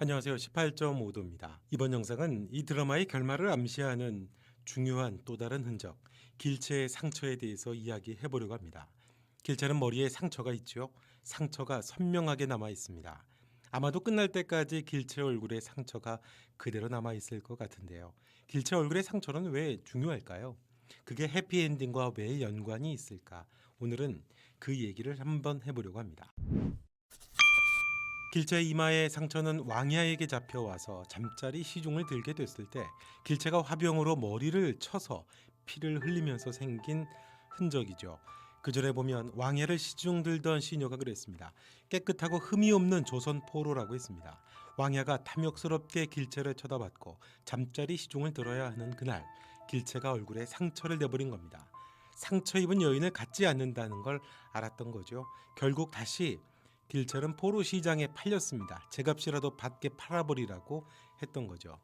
안녕하세요. 18.5도입니다. 이번 영상은 이 드라마의 결말을 암시하는 중요한 또 다른 흔적, 길체의 상처에 대해서 이야기해 보려고 합니다. 길체는 머리에 상처가 있죠. 상처가 선명하게 남아 있습니다. 아마도 끝날 때까지 길체 얼굴에 상처가 그대로 남아 있을 것 같은데요. 길체 얼굴의 상처는 왜 중요할까요? 그게 해피엔딩과 왜 연관이 있을까? 오늘은 그 얘기를 한번 해보려고 합니다. 길체의 이마의 상처는 왕야에게 잡혀와서 잠자리 시중을 들게 됐을 때 길체가 화병으로 머리를 쳐서 피를 흘리면서 생긴 흔적이죠. 그 전에 보면 왕야를 시중 들던 시녀가 그랬습니다. 깨끗하고 흠이 없는 조선 포로라고 했습니다. 왕야가 탐욕스럽게 길체를 쳐다봤고 잠자리 시중을 들어야 하는 그날 길체가 얼굴에 상처를 내버린 겁니다. 상처 입은 여인을 갖지 않는다는 걸 알았던 거죠. 결국 다시 길철은 포로 시장에 팔렸습니다. 제값이라도 받게 팔아버리라고 했던 거죠.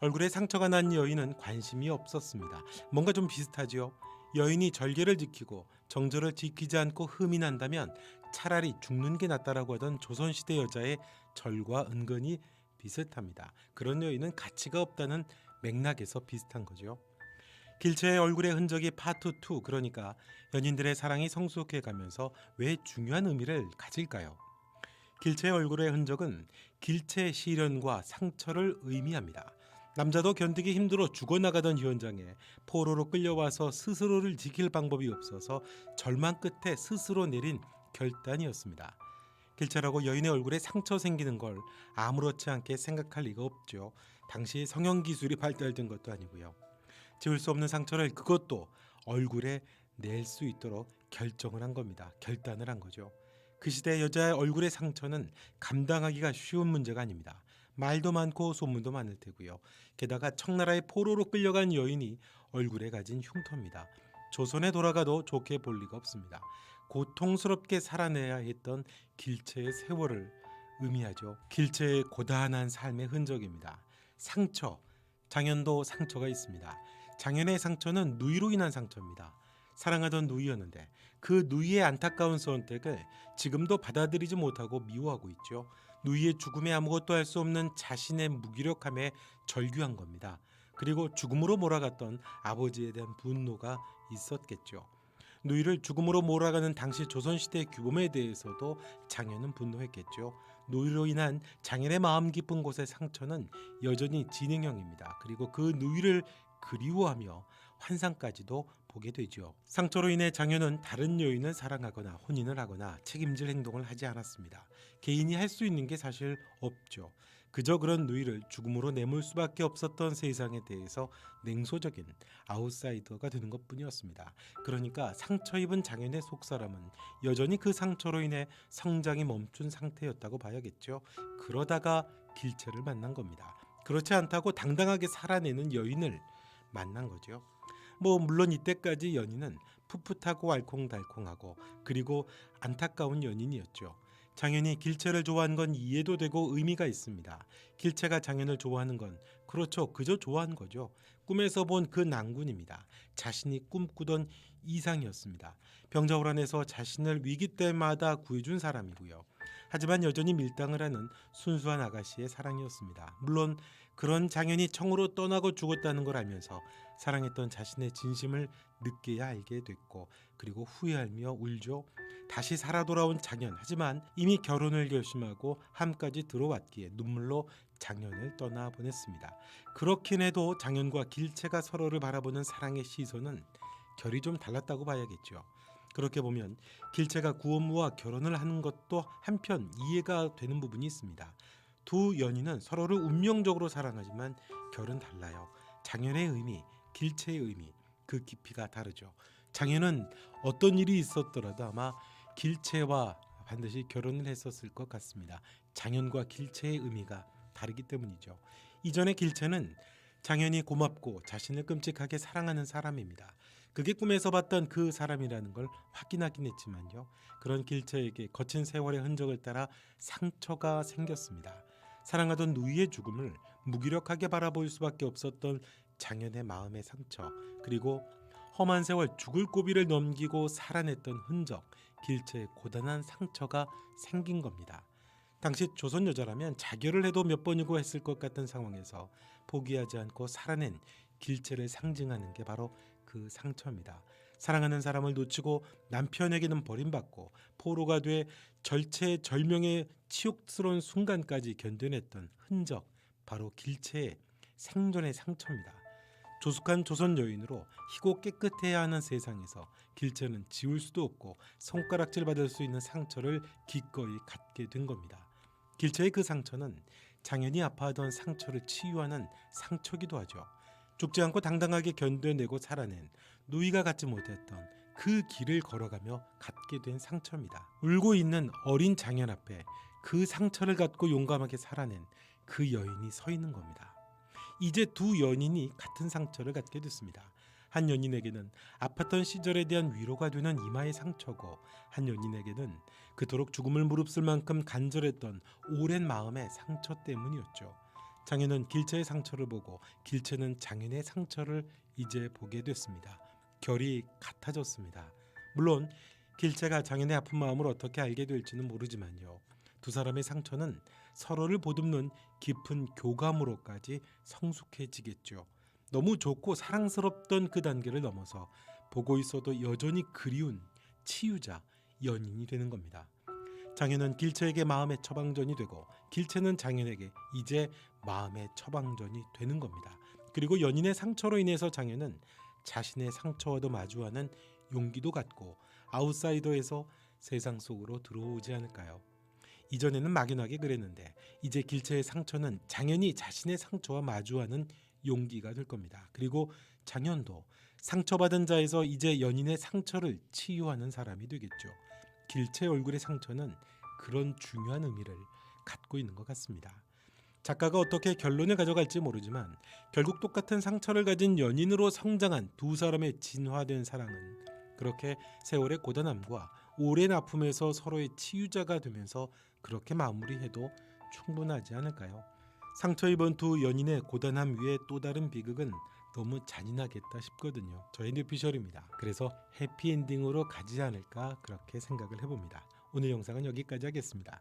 얼굴에 상처가 난 여인은 관심이 없었습니다. 뭔가 좀 비슷하지요. 여인이 절개를 지키고 정절을 지키지 않고 흠이 난다면 차라리 죽는 게 낫다라고 하던 조선시대 여자의 절과 은근히 비슷합니다. 그런 여인은 가치가 없다는 맥락에서 비슷한 거죠. 길체의 얼굴의 흔적이 파트 2 그러니까 연인들의 사랑이 성숙해 가면서 왜 중요한 의미를 가질까요? 길체의 얼굴의 흔적은 길체 시련과 상처를 의미합니다. 남자도 견디기 힘들어 죽어나가던 현장에 포로로 끌려와서 스스로를 지킬 방법이 없어서 절망 끝에 스스로 내린 결단이었습니다. 길체라고 여인의 얼굴에 상처 생기는 걸 아무렇지 않게 생각할 리가 없죠. 당시 성형 기술이 발달된 것도 아니고요. 지울 수 없는 상처를 그것도 얼굴에 낼 수 있도록 결정을 한 겁니다. 결단을 한 거죠. 그 시대 여자의 얼굴의 상처는 감당하기가 쉬운 문제가 아닙니다. 말도 많고 소문도 많을 테고요. 게다가 청나라의 포로로 끌려간 여인이 얼굴에 가진 흉터입니다. 조선에 돌아가도 좋게 볼 리가 없습니다. 고통스럽게 살아내야 했던 길체의 세월을 의미하죠. 길체의 고단한 삶의 흔적입니다. 상처, 장현도 상처가 있습니다. 장현의 상처는 누이로 인한 상처입니다. 사랑하던 누이였는데 그 누이의 안타까운 선택을 지금도 받아들이지 못하고 미워하고 있죠. 누이의 죽음에 아무것도 할 수 없는 자신의 무기력함에 절규한 겁니다. 그리고 죽음으로 몰아갔던 아버지에 대한 분노가 있었겠죠. 누이를 죽음으로 몰아가는 당시 조선시대 규범에 대해서도 장현은 분노했겠죠. 누이로 인한 장현의 마음 깊은 곳의 상처는 여전히 진행형입니다. 그리고 그 누이를 그리워하며 환상까지도 보게 되죠. 상처로 인해 장현은 다른 여인을 사랑하거나 혼인을 하거나 책임질 행동을 하지 않았습니다. 개인이 할 수 있는 게 사실 없죠. 그저 그런 누이를 죽음으로 내몰 수밖에 없었던 세상에 대해서 냉소적인 아웃사이더가 되는 것 뿐이었습니다. 그러니까 상처 입은 장현의 속사람은 여전히 그 상처로 인해 성장이 멈춘 상태였다고 봐야겠죠. 그러다가 길체를 만난 겁니다. 그렇지 않다고 당당하게 살아내는 여인을 만난 거죠. 뭐 물론 이때까지 연인은 풋풋하고 알콩달콩하고 그리고 안타까운 연인이었죠. 장현이 길체를 좋아한 건 이해도 되고 의미가 있습니다. 길체가 장현을 좋아하는 건 그렇죠. 그저 좋아한 거죠. 꿈에서 본그 낭군입니다. 자신이 꿈꾸던 이상이었습니다. 병자호란에서 자신을 위기 때마다 구해준 사람이고요. 하지만 여전히 밀당을 하는 순수한 아가씨의 사랑이었습니다. 물론 그런 장현이 청으로 떠나고 죽었다는 걸 알면서 사랑했던 자신의 진심을 늦게야 알게 됐고 그리고 후회하며 울죠. 다시 살아 돌아온 장현 하지만 이미 결혼을 결심하고 함까지 들어왔기에 눈물로 장현을 떠나 보냈습니다. 그렇긴 해도 장현과 길체가 서로를 바라보는 사랑의 시선은 결이 좀 달랐다고 봐야겠죠. 그렇게 보면 길체가 구원무와 결혼을 하는 것도 한편 이해가 되는 부분이 있습니다. 두 연인은 서로를 운명적으로 사랑하지만 결은 달라요. 장현의 의미, 길체의 의미, 그 깊이가 다르죠. 장현은 어떤 일이 있었더라도 아마 길체와 반드시 결혼을 했었을 것 같습니다. 장현과 길체의 의미가 다르기 때문이죠. 이전의 길체는 장현이 고맙고 자신을 끔찍하게 사랑하는 사람입니다. 그게 꿈에서 봤던 그 사람이라는 걸 확인하긴 했지만요. 그런 길체에게 거친 세월의 흔적을 따라 상처가 생겼습니다. 사랑하던 누이의 죽음을 무기력하게 바라볼 수밖에 없었던 장현의 마음의 상처 그리고 험한 세월 죽을 고비를 넘기고 살아냈던 흔적 길체의 고단한 상처가 생긴 겁니다. 당시 조선 여자라면 자결을 해도 몇 번이고 했을 것 같은 상황에서 포기하지 않고 살아낸 길체를 상징하는 게 바로 그 상처입니다. 사랑하는 사람을 놓치고 남편에게는 버림받고 포로가 돼 절체절명의 치욕스러운 순간까지 견뎌냈던 흔적 바로 길체의 생존의 상처입니다. 조숙한 조선 여인으로 희고 깨끗해야 하는 세상에서 길체는 지울 수도 없고 손가락질 받을 수 있는 상처를 기꺼이 갖게 된 겁니다. 길체의 그 상처는 장현이 아파하던 상처를 치유하는 상처기도 하죠. 죽지 않고 당당하게 견뎌내고 살아낸 누이가 갖지 못했던 그 길을 걸어가며 갖게 된 상처입니다. 울고 있는 어린 장현 앞에 그 상처를 갖고 용감하게 살아낸 그 여인이 서 있는 겁니다. 이제 두 연인이 같은 상처를 갖게 됐습니다. 한 연인에게는 아팠던 시절에 대한 위로가 되는 이마의 상처고 한 연인에게는 그토록 죽음을 무릅쓸 만큼 간절했던 오랜 마음의 상처 때문이었죠. 장현은 길체의 상처를 보고 길체는 장현의 상처를 이제 보게 됐습니다. 결이 같아졌습니다. 물론 길체가 장현의 아픈 마음을 어떻게 알게 될지는 모르지만요. 두 사람의 상처는 서로를 보듬는 깊은 교감으로까지 성숙해지겠죠. 너무 좋고 사랑스럽던 그 단계를 넘어서 보고 있어도 여전히 그리운 치유자 연인이 되는 겁니다. 장현은 길체에게 마음의 처방전이 되고 길체는 장현에게 이제 마음의 처방전이 되는 겁니다. 그리고 연인의 상처로 인해서 장현은 자신의 상처와도 마주하는 용기도 갖고 아웃사이더에서 세상 속으로 들어오지 않을까요? 이전에는 막연하게 그랬는데 이제 길체의 상처는 장현이 자신의 상처와 마주하는 용기가 될 겁니다. 그리고 장현도 상처받은 자에서 이제 연인의 상처를 치유하는 사람이 되겠죠. 길체 얼굴의 상처는 그런 중요한 의미를 갖고 있는 것 같습니다. 작가가 어떻게 결론을 가져갈지 모르지만 결국 똑같은 상처를 가진 연인으로 성장한 두 사람의 진화된 사랑은 그렇게 세월의 고단함과 오랜 아픔에서 서로의 치유자가 되면서 그렇게 마무리해도 충분하지 않을까요? 상처 입은 두 연인의 고단함 위에 또 다른 비극은 너무 잔인하겠다 싶거든요. 저의 뉴피셜입니다. 그래서 해피엔딩으로 가지 않을까 그렇게 생각을 해봅니다. 오늘 영상은 여기까지 하겠습니다.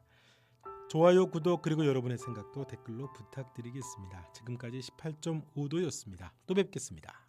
좋아요, 구독 그리고 여러분의 생각도 댓글로 부탁드리겠습니다. 지금까지 18.5도였습니다. 또 뵙겠습니다.